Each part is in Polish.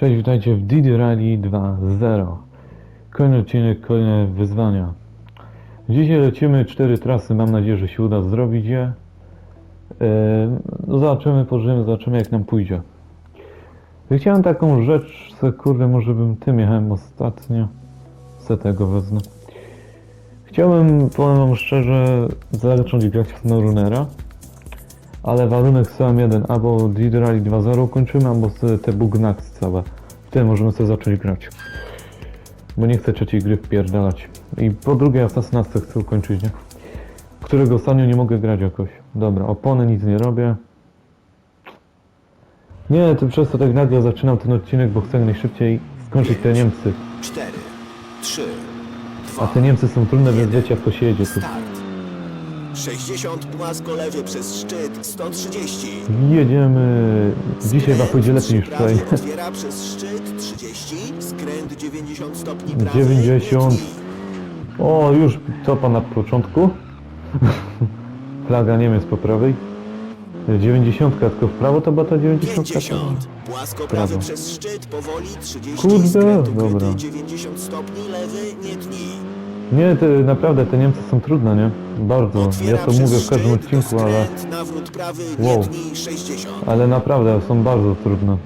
Cześć, witajcie w Didi Rally 2.0. Kolejny odcinek, kolejne wyzwania. Dzisiaj lecimy cztery trasy, mam nadzieję, że się uda zrobić je. Yy, zobaczymy, pożyjemy, zobaczymy jak nam pójdzie. Chciałem taką rzecz, co kurde, może bym tym jechałem ostatnio. Se tego wezmę. Chciałbym, powiem wam szczerze, zacząć grać w SnowRunnera. Ale warunek sam jeden, albo Didi Rally 2.0 kończymy, albo sobie te Bugnax całe. Wtedy możemy sobie zacząć grać. Bo nie chcę trzeciej gry wpierdalać. I po drugie Assassin's chcę ukończyć, nie? Którego ostatnio nie mogę grać jakoś. Dobra, opony nic nie robię. Nie, to przez to tak nagle zaczynam ten odcinek, bo chcę najszybciej skończyć te Niemcy. 4, 3, A 2, te Niemcy są trudne, więc wiecie jak to się jedzie tu. Start. 60 płasko lewy przez szczyt, 130. Jedziemy. Dzisiaj chyba pójdzie lepiej niż wczoraj. Prawy otwiera przez szczyt, 30. Skręt 90 stopni prawy. 90. wytnij. O, już copa na początku. Flaga Niemiec po prawej. 90 tylko w prawo to była ta 90. 50. Płasko Prawo. prawy przez szczyt, powoli 30. Kurde, skręt ukryty, dobra. 90 stopni lewy, nie tnij. Nie, te, naprawdę te Niemcy są trudne, nie? Bardzo. Ja to przez mówię w każdym szczyt, odcinku, ale, skręt, nawrót prawy, Wow. nie tnij, 60. ale naprawdę są bardzo trudne.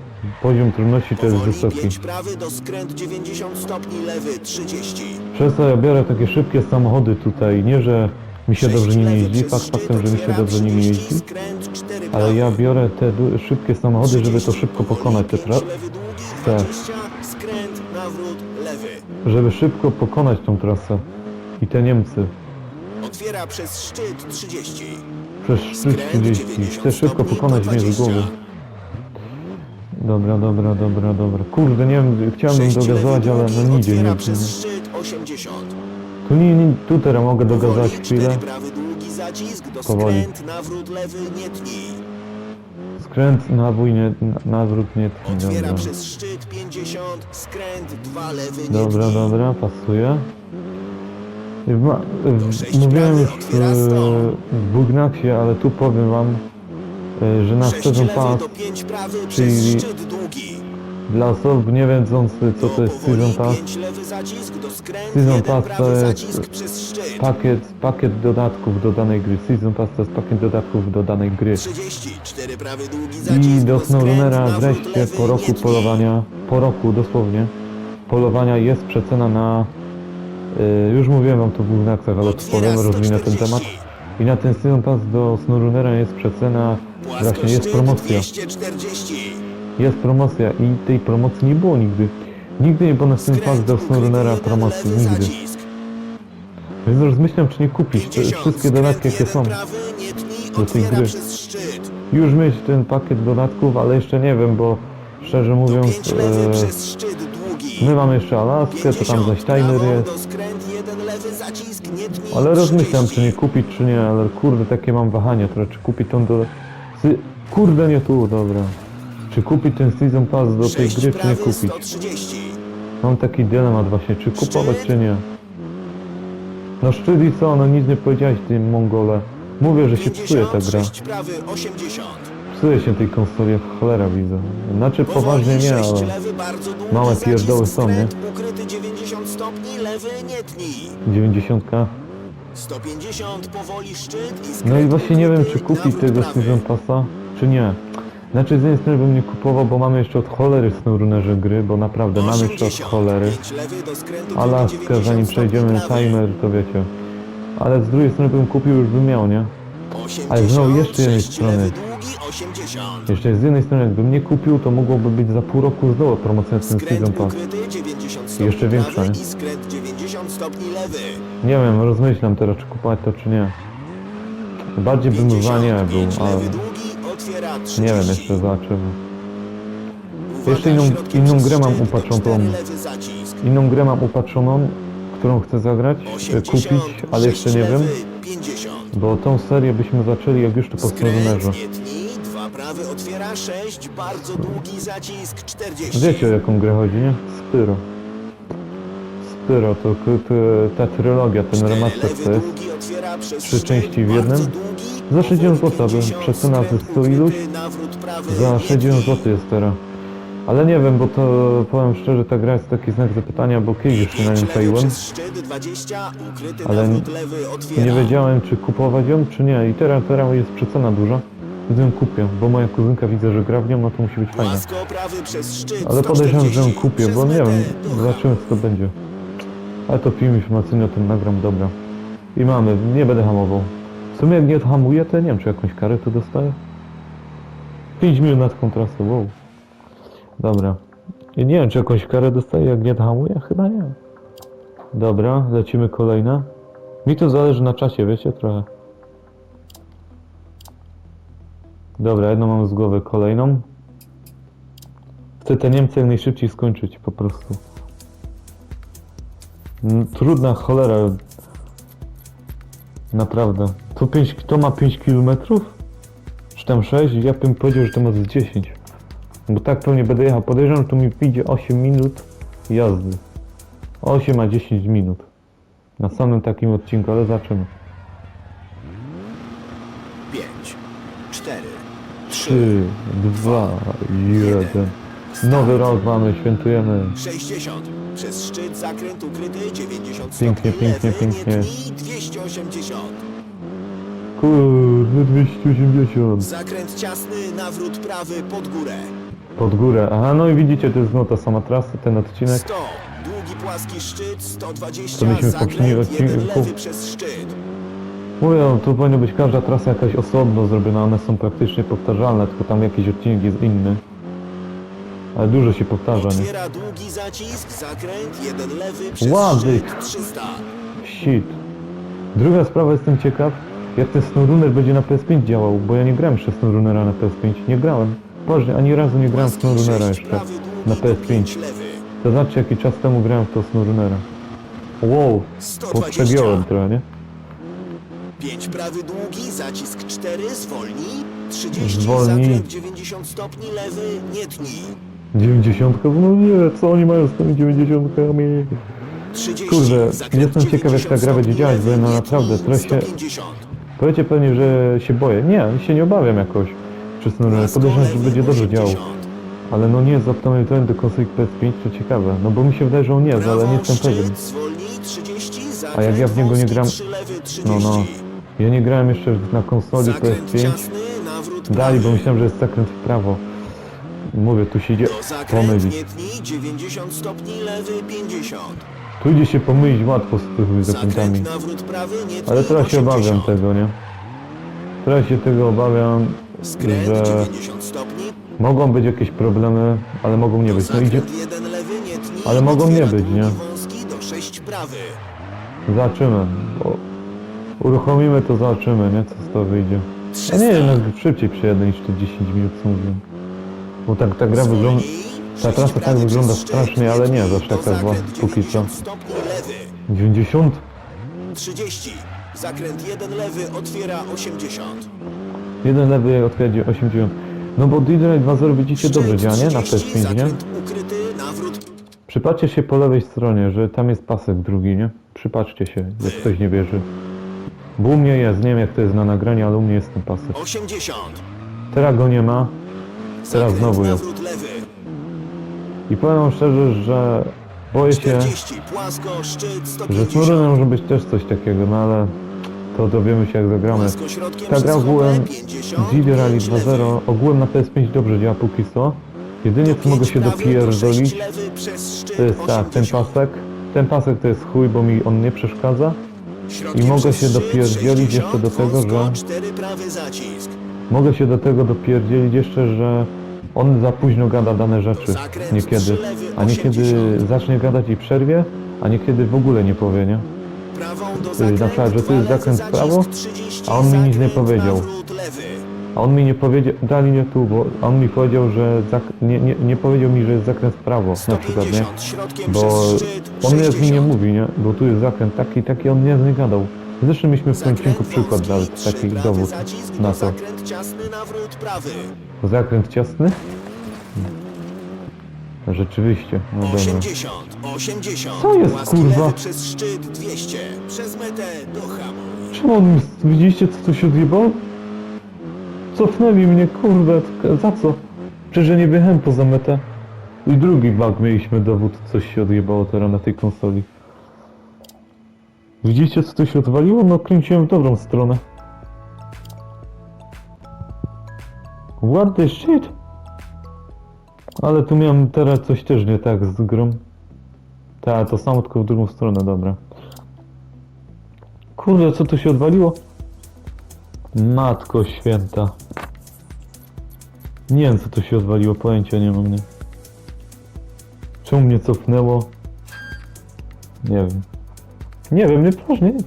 Poziom trudności to jest Powoli wysoki. 5 prawy do skręt 90 stopni lewy 30. Przez to ja biorę takie szybkie samochody tutaj. Nie, że mi się dobrze nimi jeździ, fakt faktem, że mi się dobrze nimi jeździ. Skręt 4 Ale ja biorę te du- szybkie samochody, żeby to szybko pokonać te tra- żeby szybko pokonać tą trasę. I te Niemcy. Otwiera przez szczyt 30. Przez szczyt 30. Chcę szybko pokonać mnie z głowy. Dobra, dobra, dobra, dobra. Kurde, nie wiem, chciałbym Sześć dogazować, ale długi, no nie idzie, nie, Otwiera nie. przez szczyt 80. Tu, nie, nie, tu teraz mogę Powoli chwilę. 4 prawy długi zacisk do Powoli. skręt, nawrót lewy, nie tnij. Skręt, na- nawrót, nie tnij, Otwiera dobra. przez szczyt 50, skręt 2 lewy, nie Dobra, tnij. dobra, pasuje. Ma, sześć mówiłem prawy, już w, otwiera sto. w Bugnaksie, ale tu powiem wam, e, że na 6 Season lewy Pass do 5 prawy czyli- przez szczyt długi. Dla osób nie wiedzących co to jest Season Pass, 5 lewy zacisk do skręt, Season 1 Pass to jest pakiet, pakiet dodatków do danej gry. Season Pass to jest pakiet dodatków do danej gry. 30, 4 prawy długi zacisk I do SnowRunnera wreszcie po roku polowania, po roku dosłownie, polowania jest przecena na, y, już mówiłem wam to w Bugnaksach, ale tu Otwiera powiem, rozwinę ten 140. temat. I na ten Season Pass do SnowRunnera jest przecena, właśnie jest promocja. 240. Jest promocja i tej promocji nie było nigdy. Nigdy nie było na Pass Skręt do SnowRunnera promocji, nigdy. Więc rozmyślam czy nie kupić te 50, wszystkie dodatki jakie są. do tej gry. Już mieć ten pakiet dodatków, ale jeszcze nie wiem, bo szczerze mówiąc... 5 lewy e. My mamy jeszcze Alaskę, to tam 50, zaś Timer jest. Ale rozmyślam, 30. czy nie kupić, czy nie, ale kurde, takie mam wahania trochę, czy kupić tą do... Sy... Kurde, nie tu, dobra. Czy kupić ten Season Pass do tej gry, czy nie prawy, kupić? 130. Mam taki dylemat właśnie, czy kupować, Szczyt. czy nie. No szczyt i co, no nic nie powiedziałeś tym Mongole. Mówię, że się psuje ta 50, gra. 6 prawy, 80. Psuje się tej konsoli, jak cholera widzę. Znaczy poważnie nie, sześć ale lewy, bardzo długi małe zacisk, pierdoły są, nie? skręt Ukryty 90 stopni, lewy nie tnij. 90. 150, powoli szczyt i skręt No i właśnie nie wiem, ukryty, czy kupić nawrót tego prawy. Season Passa, czy nie. Znaczy z jednej strony bym nie kupował, bo mamy jeszcze od cholery w SnowRunnerze gry, bo naprawdę mamy jeszcze od 80, cholery. 90 zanim przejdziemy timer, to wiecie. Ale z drugiej strony bym kupił, już bym miał, nie? 80, Ale znowu jeszcze jednej strony. lewy długi, 80. Jeszcze z jednej strony jakbym nie kupił, to mogłoby być za pół roku znowu promocja ten Season Pass. ukryty 90 stopni Jeszcze większa, nie? i skręt 90 stopni lewy. Nie wiem, rozmyślam teraz, czy kupować to, czy nie. Bardziej bym za nie 55 był, ale otwiera 30. nie wiem, jeszcze zobaczymy. Jeszcze inną- inną grę mam upatrzoną. Inną grę mam upatrzoną, którą chcę zagrać, e, 80, kupić, ale jeszcze nie wiem. lewy, 50. Bo tą serię byśmy zaczęli jak już to po Skręt, SnowRunnerze. nie tnij, dwa prawy otwiera 6, bardzo długi zacisk 40. Wiecie o jaką grę chodzi, nie? Spyro. Spyro, to, ta trylogia, ten remaster to jest. trzy części w jednym. Za 60 powoli zł, 50, przecena ze skręt 100 iluś. Za nie 60 tnij. zł jest teraz. Ale nie wiem, bo to powiem szczerze, ta gra jest taki znak zapytania, bo kiedyś już się na nią Pięć lewy czaiłem. przez szczyt 20, ukryty Ale. Nie wiedziałem, czy kupować ją, czy nie. I teraz, teraz jest przecena duża. Więc ją kupię, bo moja kuzynka widzę, że gra w nią, no to musi być szczyt Ale podejrzewam, że ją 140, kupię, bo nie wiem, zobaczymy co to będzie. Ale to film informacyjny o tym nagram, dobra. I mamy, nie będę hamował. W sumie jak nie hamuję, to ja nie wiem, czy jakąś karę tu dostaję. 5 minut na taką trasę, wow. Dobra. I nie wiem, czy jakąś karę dostaję, jak nie hamuję? Chyba nie. Dobra, lecimy kolejne. Mi to zależy na czasie, wiecie, trochę. Dobra, jedną mam z głowy, kolejną. Chcę te Niemcy jak najszybciej skończyć, po prostu. Trudna cholera. Naprawdę. To, 5, to ma 5 km? Czy tam 6? Ja bym powiedział, że to ma z 10. Bo tak pewnie będę jechał. Podejrzewam, że tu mi wyjdzie 8 minut jazdy. 8 a 10 minut. Na samym takim odcinku, ale zobaczymy. 5, 4, 3, 3, 2, 1. Nowy rok mamy, świętujemy. 60. Przez szczyt zakręt ukryty 90 Pięknie, stopni pięknie, lewy, pięknie. nie tnij 280. Kurde, 280. Zakręt ciasny, nawrót prawy pod górę. Pod górę. Aha, no i widzicie, to jest znowu ta sama trasa, ten odcinek. 100. Długi płaski szczyt 120. To myśmy w poprzednim zakręt jeden odcinku- lewy przez szczyt. Mówię, tu powinno być każda trasa jakaś osobno zrobiona, one są praktycznie powtarzalne, tylko tam jakiś odcinek jest inny. Ale dużo się powtarza, nie? Otwiera długi zacisk, zakręt jeden lewy przez Ładny. szczyt 300. Shit. Druga sprawa, jestem ciekaw, jak ten SnowRunner będzie na PS5 działał, bo ja nie grałem jeszcze SnowRunnera na PS5, nie grałem. Poważnie, ani razu nie grałem w Płaski SnowRunnera sześć, jeszcze prawy długi na do PS5. pięć lewy. To znaczy, jaki czas temu grałem w to SnowRunnera. Wow, 120. poprzegiąłem trochę, nie? 5 prawy długi, zacisk 4, zwolnij. 30, Zwolnij. zakręt 90 stopni lewy, nie tnij. 90, no nie, co oni mają z tymi 90? 30, Kurde, jestem ciekaw, jak ta 90 gra będzie działać, bo ja naprawdę trochę się- 150. Powiecie pewnie, że się boję. Nie, się nie obawiam jakoś. Podejrzewam, że będzie dobrze 80. działał. Ale no nie jest optymalizowany do konsoli PS5, to ciekawe. No bo mi się wydaje, że on jest, ale nie jestem pewien. zwolnij, 30, zakręt A jak ja w niego nie gram- 3 lewy, 30. No, no. Ja nie grałem jeszcze na konsoli Zakręt PS5. ciasny, nawrót Dali, bo myślałem, że jest zakręt w prawo. Mówię, tu się idzie To zakręt pomylić. nie tnij, 90 stopni lewy, 50. Tu idzie się pomylić łatwo z tymi zakrętami. Zakręt nawrót prawy, nie tnij, Ale teraz się 80. obawiam tego, nie? Teraz się tego obawiam, Skręt że 90 stopni. mogą być jakieś problemy, ale mogą nie być. No idzie, Zakręt jeden lewy, nie tnij, Ale mogą nie być, długi nie? wąski do 6 prawy. zobaczymy. Uruchomimy to, zobaczymy, nie? Co z tego wyjdzie. A 300. nie, jednak szybciej przejadę niż te 10 minut, co mówiłem. Bo tak ta gra wygląda... Ta trasa tak wygląda strasznie, ale nie, zawsze taka była, zakręt póki co. 90 stopni lewy. 90? 30. Zakręt jeden lewy, otwiera 80. Jeden lewy otwiera 80. No bo DJ 2.0 widzicie dobrze działa, nie? Na 30, PS5, nie? Przypatrzcie się po lewej stronie, że tam jest pasek drugi, nie? Przypatrzcie się, jak ktoś nie wierzy. Bo u mnie jest, nie wiem jak to jest na nagraniu, ale u mnie jest ten pasek. 80. Teraz go nie ma Teraz znowu jest. i powiem wam szczerze, że boję się, 40. Płasko, szczyt że 150. Snurry może być też coś takiego, no ale to dowiemy się jak zagramy. Płasko środkiem Ta gra przez ogółem chopę, 50, GD Rally 5 lewy. 2.0 ogółem na PS5 dobrze działa póki co. Jedynie co mogę Pięć się prawy, dopierdolić sześć lewy, przez szczyt to jest tak, ten 80. pasek. Ten pasek to jest chuj, bo mi on nie przeszkadza. Środkiem I mogę przez się szczyt dopierdzielić 60, jeszcze do tego, wąsko, że- cztery prawy zacisk. Mogę się do tego dopierdzielić jeszcze, że on za późno gada dane rzeczy niekiedy. A niekiedy 80. zacznie gadać i przerwie, a niekiedy w ogóle nie powie, nie? Do na przykład, że tu jest zakręt w prawo, 30, a on mi nic nie powiedział. A on mi nie powiedział, dali nie tu, bo on mi powiedział, że nie, nie, nie powiedział mi, że jest zakręt w prawo, na przykład, nie? 150, środkiem Bo on z nim nie 60. mówi, nie? Bo tu jest zakręt taki, taki, on nie z nim gadał. Zresztą mieliśmy w tym odcinku przykład trzy taki dowód na to. Zakręt ciasny, nawrót prawy. Zakręt ciasny? Rzeczywiście, no dobra. 80, 80. Co jest, Płaski kurwa? lewy przez szczyt 200. Przez metę. Czemu on, widzieliście co tu się odjebał? Cofnęli mnie, kurde, tylko za co? Przecież ja nie wjechałem poza metę. I drugi bug mieliśmy dowód, coś się odjebało teraz na tej konsoli. Widzicie co tu się odwaliło? No kręciłem w dobrą stronę. What the shit? Ale tu miałem teraz coś też nie tak z grą. Tak, to samo tylko w drugą stronę, dobra. Kurde, co tu się odwaliło? Matko święta. Nie wiem co tu się odwaliło, pojęcia nie mam, nie. Czemu mnie cofnęło? Nie wiem. Nie wiem, nie poważnie, nie wiem.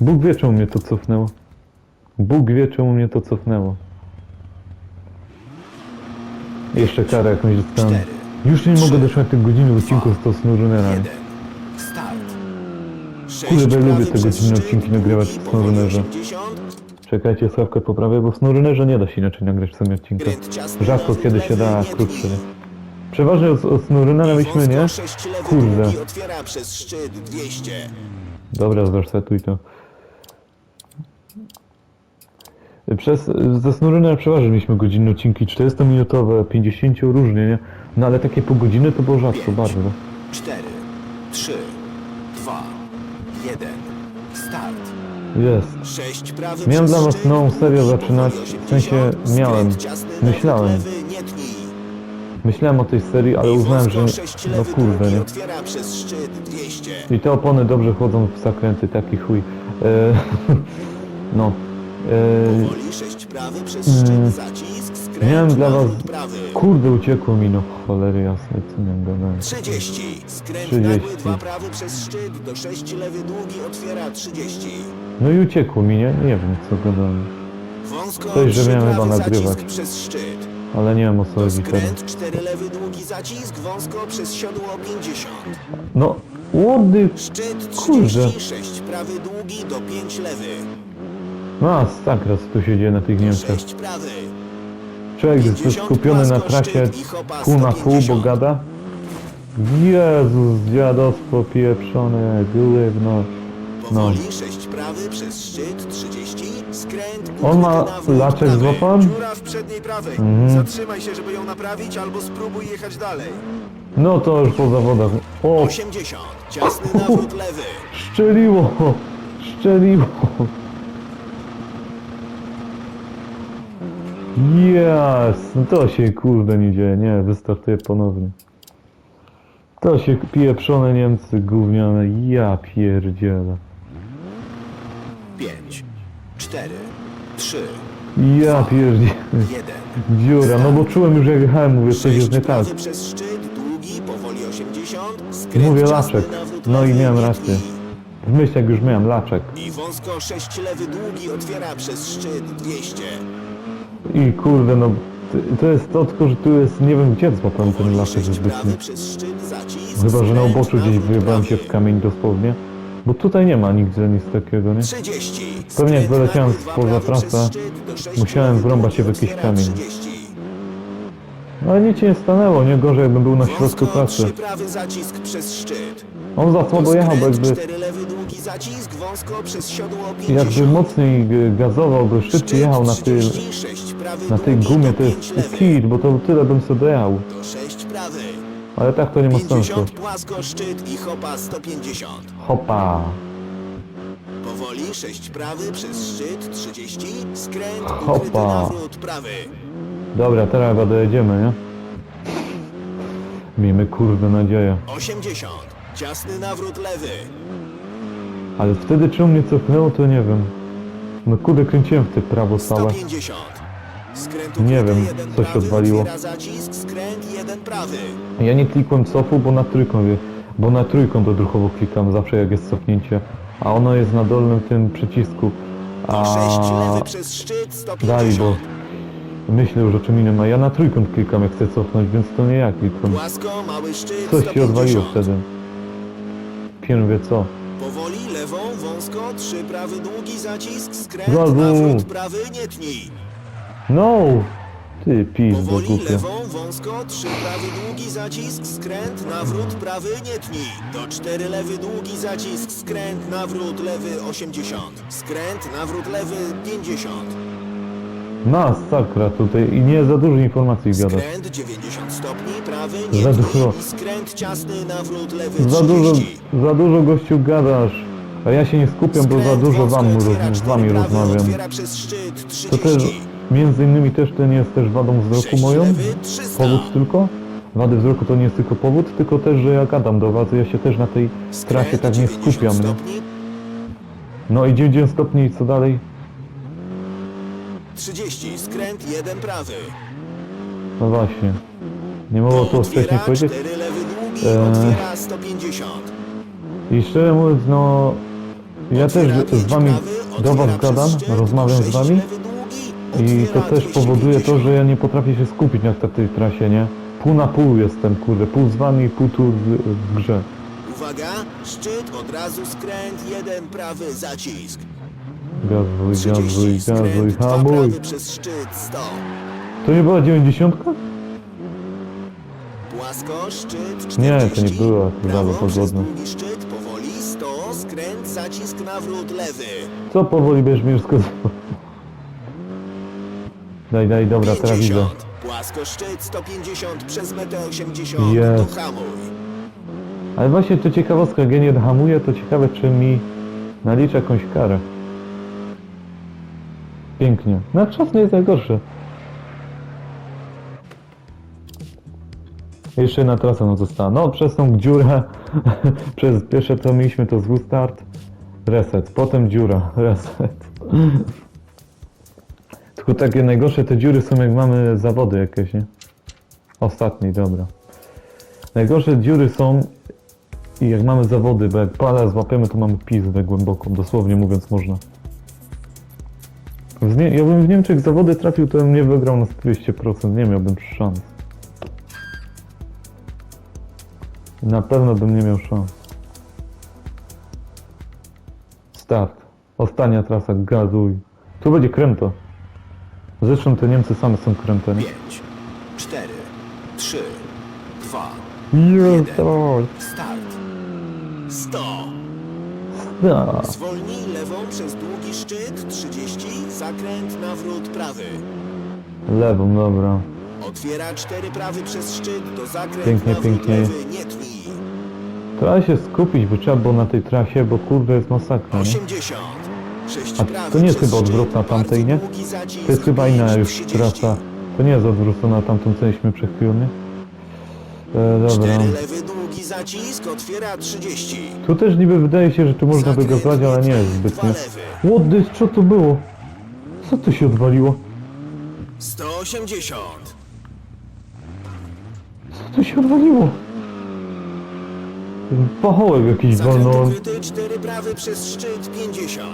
Bóg wie czemu mnie to cofnęło. Bóg wie czemu mnie to cofnęło. Jeszcze karę jakąś dostałem. Cztery. Już nie mogę Trzy. dotrzymać tych godziny odcinku z to snurunera. Jeden. Start. Sześć Kurde, lubię prawy te przez godzinne szczyt, odcinki nagrywać w powoli Snorunerze. 80, Czekajcie, sławkę poprawię, bo w snorunerze nie da się inaczej nagrać w. Skręt ciasny Rzadko kiedy się da lewy, krótsze. tnij. Przeważnie od, od snurunera myśmy, nie? Wąsko sześć lewy, Kurde. otwiera przez szczyt 200. Dobra, zresetuj to. Przez, ze snurunera przeważnie mieliśmy godzinne odcinki 40-minutowe, 50 różnie, nie? No ale takie pół godziny to było rzadko, Pięć. bardzo. 4, 3, 2, 1. Start. Jest. 6 prawy Miałem dla was nową serię zaczynać, w sensie 80, miałem, myślałem. Myślałem o tej serii, ale uznałem, że... No kurde, nie? otwiera przez szczyt 200. I te opony dobrze chodzą w zakręty, taki chuj. E, no. E, Powoli 6 prawy przez szczyt, Mm. miałem dla was... Kurde, uciekło mi, no cholery jasne, co miałem gadać. 30. Skręt 30. nagły, dwa prawy przez szczyt, do 6 lewy długi otwiera 30. No i uciekło mi, nie? Nie wiem, co gadałem. Wąsko, Coś, że miałem chyba nagrywać. przez szczyt. Ale nie wiem o co chodzi teraz. skręt, 4 lewy długi zacisk, wąsko przez siodło 50. No, łody... Szczyt Kurde. 36, prawy długi do 5 lewy. No, sakra, co tu się dzieje na tych Niemczech. 6 prawy. Człowiek jest 50 skupiony na trasie szczyt i hopa pół na pół, bo 150. gada. Jezus, dziadostwo pieprzone, gówno. No. Powoli 6 prawy przez szczyt 30. Skręt. On ma laczek prawy. złapany? Dziura w przedniej prawej. Mhm. Zatrzymaj się, żeby ją naprawić, albo spróbuj jechać dalej. No to już po zawodach. O, 80. Ciasny nawrót lewy. szczeliło! Szczeliło! Jest! No to się kurde nie dzieje. Nie, wystartuję ponownie. To się pieprzone Niemcy gówniane. Ja pierdzielę. 5, 4, 3, Ja pierdzielę. 1. Dziura, no bo czułem już jak jechałem, mówię, coś 6 jest nie tak. przez szczyt, długi, powoli 80. Skręt Mówię ciasny laczek. nawrót No i lewy, miałem rację. W myślach już miałem laczek. I wąsko 6 lewy długi otwiera przez szczyt 200. I kurde, no t- to jest to tylko, że tu jest, nie wiem gdzie złapałem ten Powoli laczek 6 zbytnio. prawy przez szczyt, zacisk. Chyba, że na skręt, uboczu gdzieś nawrót wyjebałem się prawy. w kamień dosłownie. Bo tutaj nie ma nigdzie nic takiego, nie? 30. Pewnie jak wyleciałem przez trasę, musiałem wrąbać się w jakiś kamień. 30. No ale nic się nie stanęło, nie gorzej jakbym był na środku trasy. 3 prawy zacisk przez szczyt. On za słabo jechał, bo jakby, 4 lewy długi zacisk, wąsko przez siodło 50. jakby mocniej y, gazował, by szybciej jechał na, ty, 36, prawy na tej gumie, to jest 5 lewy. kit, bo to tyle bym sobie dojechał. Do 6 prawy. Ale tak to nie ma sensu. 50 płasko szczyt i hopa 150. Hopa! Powoli 6 prawy przez szczyt 30. Skręt Hopa. ukryty nawrót prawy. Dobra, teraz chyba dojedziemy, nie? Miejmy kurde nadzieję. 80. Ciasny nawrót lewy. Ale wtedy czemu mnie cofnęło, to nie wiem. No kurde, kręciłem w te prawo całe. 150. Skręt Nie ukryty, wiem, jeden co się prawy, odwaliło. otwiera zacisk, skręt jeden prawy. Ja nie klikłem cofu, bo na trójką, wie- bo na trójką to druchowo klikam zawsze jak jest cofnięcie. A ono jest na dolnym tym przycisku. Do 6 A lewy przez szczyt dali, 150. bo myślę już o czym innym, a ja na trójką klikam jak chcę cofnąć, więc to nie ja klikam. Płasko, mały szczyt Coś 150. się odwaliło wtedy. Pier wie co. Powoli, lewą, wąsko, trzy prawy, długi zacisk, skręt, Gazu. nawrót prawy, nie tnij. No! Ty pizdo Powoli, lewą, wąsko, trzy prawy, długi zacisk, skręt, nawrót prawy, nie tnij. Do cztery lewy, długi zacisk, skręt, nawrót lewy, 80. Skręt, nawrót lewy, 50. Masakra tutaj i nie za dużo informacji gadasz. Skręt 90 stopni, prawy nie Za tnij dużo. skręt ciasny, nawrót lewy Za dużo, 30. za dużo gościu gadasz. A ja się nie skupiam, bo za Skręt dużo wąsko wam, otwiera roz, z cztery wami prawy, rozmawiam. Otwiera przez szczyt 30. To też, między innymi też nie jest też wadą wzroku moją? lewy, 300. Powód tylko? Wady wzroku to nie jest tylko powód, tylko też, że jak gadam do was, ja się też na tej trasie tak nie 90 skupiam, stopni, No i 90 stopni i co dalej? 30, skręt 1 prawy. No właśnie. Nie mogło to wcześniej powiedzieć? 4 lewy długi, Eee. otwiera 150. I szczerze mówiąc, no... Ja też z wami do was gadam, rozmawiam z wami i to też powoduje to, 250. że ja nie potrafię się skupić na tej trasie, nie? Pół na pół jestem, kurde, pół z wami, pół tu w, w grze. Uwaga, szczyt, od razu skręt, jeden prawy, zacisk. Gazuj, 30, gazuj, gazuj, skręt, dwa hamuj. prawy przez szczyt, 100. To nie była 90? Płasko, szczyt, 40. Nie, to nie była, Prawo bardzo przez długi szczyt, powoli, 100, skręt, zacisk, nawrót, lewy. Co powoli będziesz mi rozkazywał? Daj, daj, dobra, teraz widzę. 50. Płasko, szczyt, 150, przez metę 80, Jest. to hamuj. Ale właśnie to ciekawostka, jak ja nie hamuję, to ciekawe czy mi naliczy jakąś karę. Pięknie. Na czas nie jest najgorszy. Jeszcze jedna trasa nam została. No, przez tą dziurę, przez pierwsze co mieliśmy to zły start, reset, potem dziura, reset. Tylko takie najgorsze te dziury są jak mamy zawody jakieś, nie? Ostatni, dobra. Najgorsze dziury są i jak mamy zawody, bo jak pada złapiemy, to mamy pizdę głęboką, dosłownie mówiąc można. Nie, ja bym w Niemczech zawody trafił, to bym nie wygrał na 200%, nie miałbym szans. Na pewno bym nie miał szans. Start. Ostatnia trasa, gazuj. Tu będzie kręto. Zresztą te Niemcy same są kręte, nie? 5, 4, 3, 2, Jest, start. 100. tak. Zwolnij lewą przez długi szczyt, 30, zakręt, nawrót, prawy. Lewą, dobra. Otwiera prawy przez szczyt, to zakręt, Pięknie, nawrót, pięknie. lewy, nie tnij. Trzeba się skupić, bo trzeba było na tej trasie, bo kurde jest masakra, nie? 80. A to nie jest chyba odwrotna tamtej, nie? To jest chyba inna już 30. trasa. To nie jest odwrócona tamtą, co mieliśmy przed chwilą, nie? E, dobra. 30. Tu też niby wydaje się, że tu można Zakręt, wygazować, ale nie jest zbytnio. this, co to było? Co tu się odwaliło? 180. Co tu się odwaliło? Pachołek jakiś Zakręt wolno... ukryty, cztery prawy przez szczyt, 50.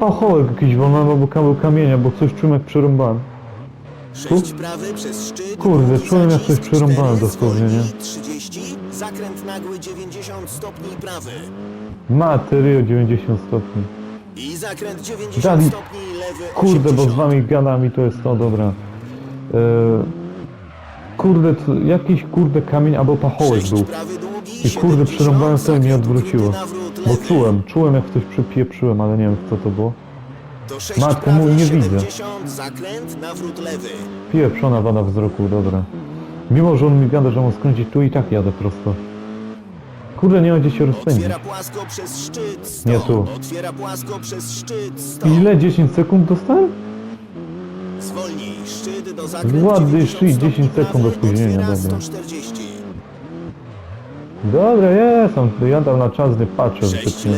Pachołek jakiś wolno, albo kawał kamienia, bo coś czułem jak przerąbałem. Sześć prawy przez szczyt. Kurde, czułem, jak coś przerąbałem dosłownie, nie? zwolnij, 30. Zakręt nagły 90 stopni prawy. Materio 90 stopni. I zakręt 90 Dali- stopni lewy Kurde, bo z 80. wami gadam i to jest to, dobra. E, kurde, to jakiś kurde kamień albo pachołek Sześć był. prawy długi, I kurde, 70, przerąbałem sobie i mnie odwróciło. Bo lewy. czułem, czułem jak coś przypieprzyłem, ale nie wiem co to było. Sześć Matko, mój, nie widzę. 70, zakręt, nawrót lewy. Pieprzona wada wzroku, dobra. Mimo, że on mi gada, że mam skręcić tu i tak jadę prosto. Kurde, nie ma gdzie się rozpędzić. Otwiera płasko przez szczyt 100. Nie tu. Otwiera płasko przez szczyt 100. Ile? 10 sekund dostałem? Zwolnij, szczyt do zakrętu Ładny 90 szli, stopni 10 sekund opóźnienia, dobra. 140. Dobra, jest, tam, ja tam na czas nie patrzę zbytnio.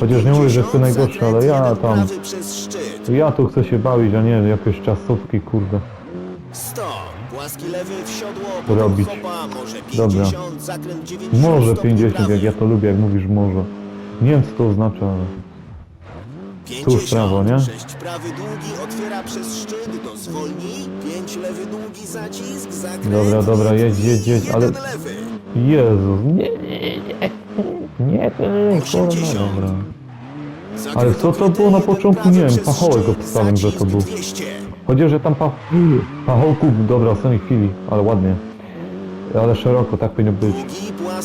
Chociaż nie mówię, że 50, jestem najgorszy, ale ja tam-. Ja tu chcę się bawić, a nie jakieś czasówki, kurde. 100. Płaski lewy w siodło, Robić. hopa, może Dobra. 50, zakręt 90 Może stopni 50, prawy. jak ja to lubię, jak mówisz może. Nie wiem co to oznacza, ale... 50, w prawo, nie? 6 prawy długi, otwiera przez szczyt, do zwolnij, 5 lewy długi, zacisk, zakręt, Dobra, dobra, jedź, jedź, jedź, ale- lewy. Jezus, nie, nie, nie, nie, nie, kurwa, dobra. Ale co to było na początku? Nie wiem, pachołek obstawiam, że to był. 200. Chociaż, że tam pa... pachołków, dobra, w ostatniej chwili, ale ładnie. Ale szeroko, tak powinno być.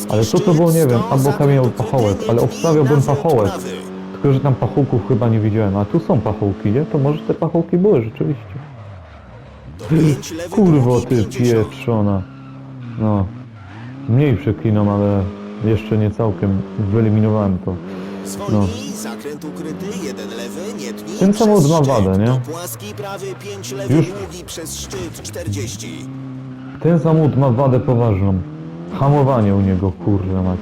Ale co to było, nie wiem, 100, albo kamień, pachołek, ale obstawiałbym pachołek. Tylko, że tam pachołków chyba nie widziałem, a tu są pachołki, nie? To może te pachołki były rzeczywiście. 5 lewy Kurwo ty 50. pieprzona. No. Mniej przeklinam, ale jeszcze nie całkiem wyeliminowałem to. Zwolnij, zakręt ukryty, jeden lewy, nie tnij, Ten samochód ma wadę, nie? Do płaski prawy, 5 lewy Już? długi, przez szczyt, 40. Ten samochód ma wadę poważną. Hamowanie u niego, kurde mać.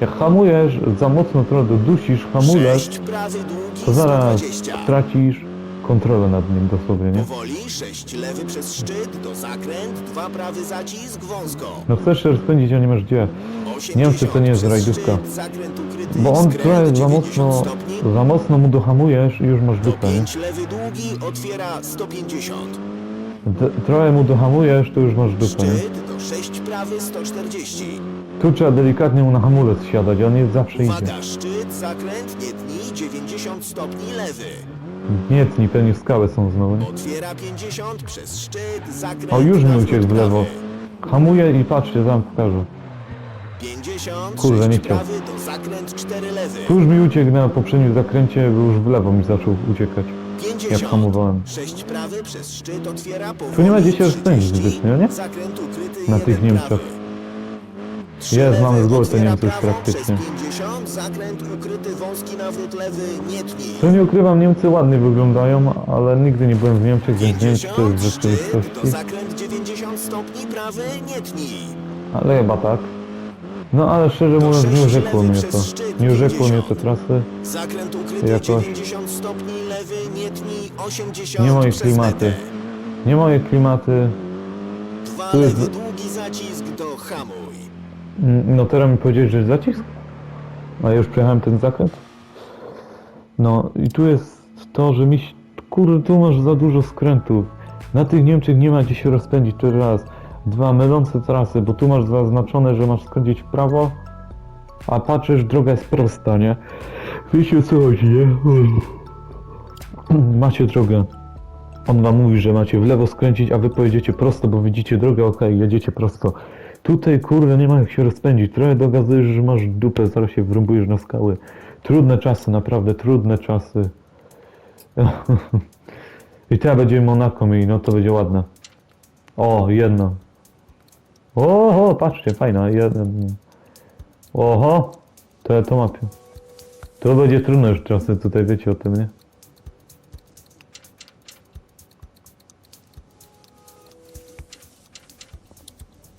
Jak hamujesz za mocno trochę dusisz hamulec, 6 prawy długi, to zaraz 120. tracisz kontrolę nad nim dosłownie, nie? Powoli, 6 lewy przez szczyt, do zakręt, 2 prawy zacisk, wąsko. No chcesz się rozpędzić, a nie masz gdzie. 80 Nie wiem, czy to nie jest rajdówka. Bo on trochę za 90 mocno, za mocno mu dohamujesz i już masz dupę, nie? 5 lewy długi, otwiera 150. D- trochę mu dohamujesz, to już masz dupę, nie? Szczyt, do 6 prawy, 140. Tu trzeba delikatnie mu na hamulec siadać, on jest zawsze idzie. Uwaga, szczyt, zakręt, nie tnij, 90 stopni lewy. Nie tnij, pewnie skały są znowu? Otwiera 50 przez szczyt, zakręt, O, już mi uciekł w lewo. prawy. Hamuje i patrzcie, zaraz pokażę. 50, Kurde, 6 nie chciał. prawy, to zakręt 4 lewy. Tu już mi uciekł na poprzednim zakręcie, bo już w lewo mi zaczął uciekać. 50, jak hamowałem. 6 prawy, przez szczyt otwiera powoli, Tu nie ma rozpędzić 30, zbytnio, nie? Zakręt ukryty, Na jeden tych Niemcach. prawy. Jest, mamy z głowy te otwiera Niemców praktycznie. Przez 50, zakręt ukryty, wąski nawrót lewy, nie tnij. To nie ukrywam, Niemcy ładnie wyglądają, ale nigdy nie byłem w Niemczech, więc nie wiem, czy to jest 50, w rzeczywistości. zakręt 90 stopni, prawy, nie tnij. Ale chyba tak. No ale szczerze mówiąc, nie urzekło mnie to. Nie urzekło mnie te trasy. Jakoś. 90 stopni, lewy, nie tnij, 80 Nie moje klimaty. Nie moje klimaty. Dwa Tu jest- lewy, długi zacisk do hamuj. No teraz mi powiedzieć, że jest zacisk? A ja już przejechałem ten zakręt? No i tu jest to, że mi... się- Kurde, tu masz za dużo skrętów. Na tych Niemczech nie ma gdzie się rozpędzić to raz. Dwa, mylące trasy, bo tu masz zaznaczone, że masz skręcić w prawo, a patrzysz, droga jest prosta, nie? Wiecie o co chodzi, nie? Macie drogę. On wam mówi, że macie w lewo skręcić, a wy pojedziecie prosto, bo widzicie drogę, okej, jedziecie prosto. Tutaj, kurde, nie ma jak się rozpędzić. Trochę dogazujesz, że masz dupę, zaraz się wrąbujesz na skały. Trudne czasy, naprawdę, trudne czasy. I teraz będzie Monako mieli, no to będzie ładne. O, jedno. Oho, patrzcie, fajna, jeden. Oho, to ja to mapię. To będzie trudne już czasy, tutaj wiecie o tym, nie?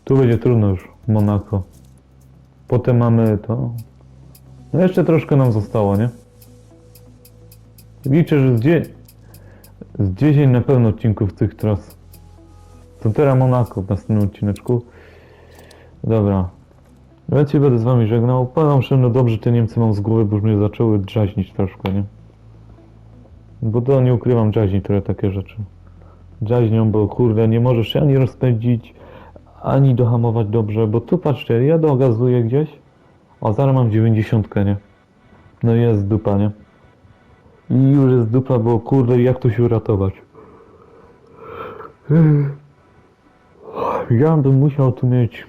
Tu będzie trudno już, Monako. Potem mamy to. No jeszcze troszkę nam zostało, nie? Liczę, że z, dzie... z 10 na pewno odcinków tych tras. To teraz Monako w następnym odcineczku. Dobra. Ja cię będę z wami żegnał. Powiem że no dobrze te Niemcy mam z głowy, bo już mnie zaczęły drzaźnić troszkę, nie? Bo to nie ukrywam, drzaźni trochę takie rzeczy. Drzaźnią, bo kurde, nie możesz się ani rozpędzić, ani dohamować dobrze, bo tu patrzcie, ja dogazuję gdzieś, a zaraz mam 90, nie? No i jest dupa, nie? I już jest dupa, bo kurde, jak tu się uratować? Ja bym musiał tu mieć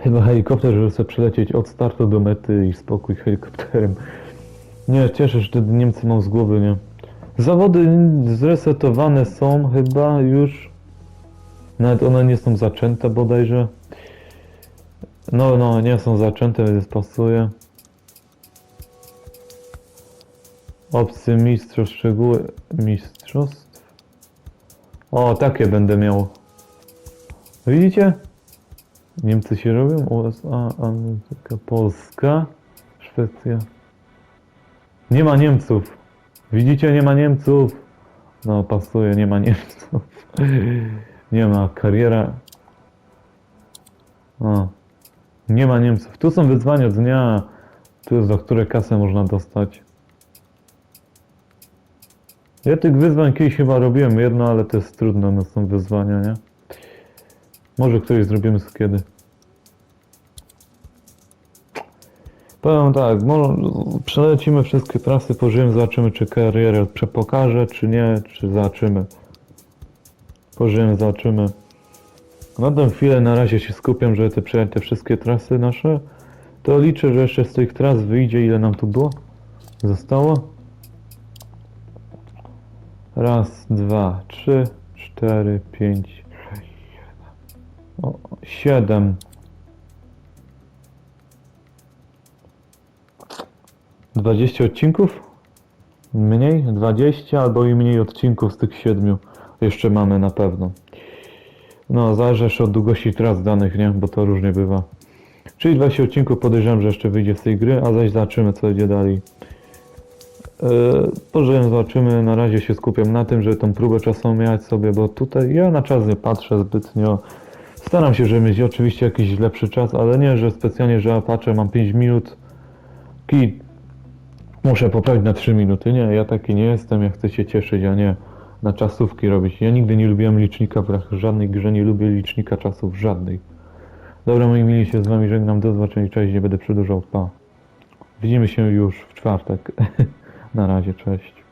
chyba helikopter, żeby sobie przylecieć od startu do mety i spokój helikopterem. Nie, cieszę się, że Niemcy mam z głowy, nie? Zawody zresetowane są chyba już. Nawet one nie są zaczęte bodajże. No, no, nie są zaczęte, więc pasuje. Opcje mistrzostw, szczegóły mistrzostw. O, takie będę miał. Widzicie? Niemcy się robią, USA, Ameryka, Polska, Szwecja. Nie ma Niemców. Widzicie, nie ma Niemców. No, pasuje, nie ma Niemców. Nie ma kariera. O. Nie ma Niemców. Tu są wyzwania dnia. Tu jest za które kasę można dostać. Ja tych wyzwań kiedyś chyba robiłem jedno, ale to jest trudne, no są wyzwania, nie? Może któryś zrobimy z kiedy. Powiem tak, może przelecimy wszystkie trasy, pożyjemy, zobaczymy czy karierę przepokaże, czy nie, czy zobaczymy. Pożyjemy, zobaczymy. Na tę chwilę na razie się skupiam, żeby te przejechać te wszystkie trasy nasze. To liczę, że jeszcze z tych tras wyjdzie ile nam tu było. Zostało. Raz, dwa, trzy, 4, 5, 6, 7. O, 7. Dwadzieścia odcinków? Mniej? 20 albo i mniej odcinków z tych siedmiu jeszcze mamy na pewno. No, zależy jeszcze od długości tras danych, nie? Bo to różnie bywa. Czyli 20 odcinków podejrzewam, że jeszcze wyjdzie z tej gry, a zaś zobaczymy co będzie dalej. Yy, Pożyjem zobaczymy, na razie się skupiam na tym, żeby tą próbę czasową miać sobie, bo tutaj ja na czas nie patrzę zbytnio. Staram się, żeby mieć oczywiście jakiś lepszy czas, ale nie, że specjalnie, że patrzę, mam 5 minut i muszę poprawić na 3 minuty. Nie, ja taki nie jestem, ja chcę się cieszyć, a nie na czasówki robić. Ja nigdy nie lubiłem licznika w żadnej grze, nie lubię licznika czasów żadnej. Dobra, moi mili, się z wami żegnam, do zobaczenia, cześć, nie będę przedłużał, pa. Widzimy się już w czwartek. Na razie, cześć.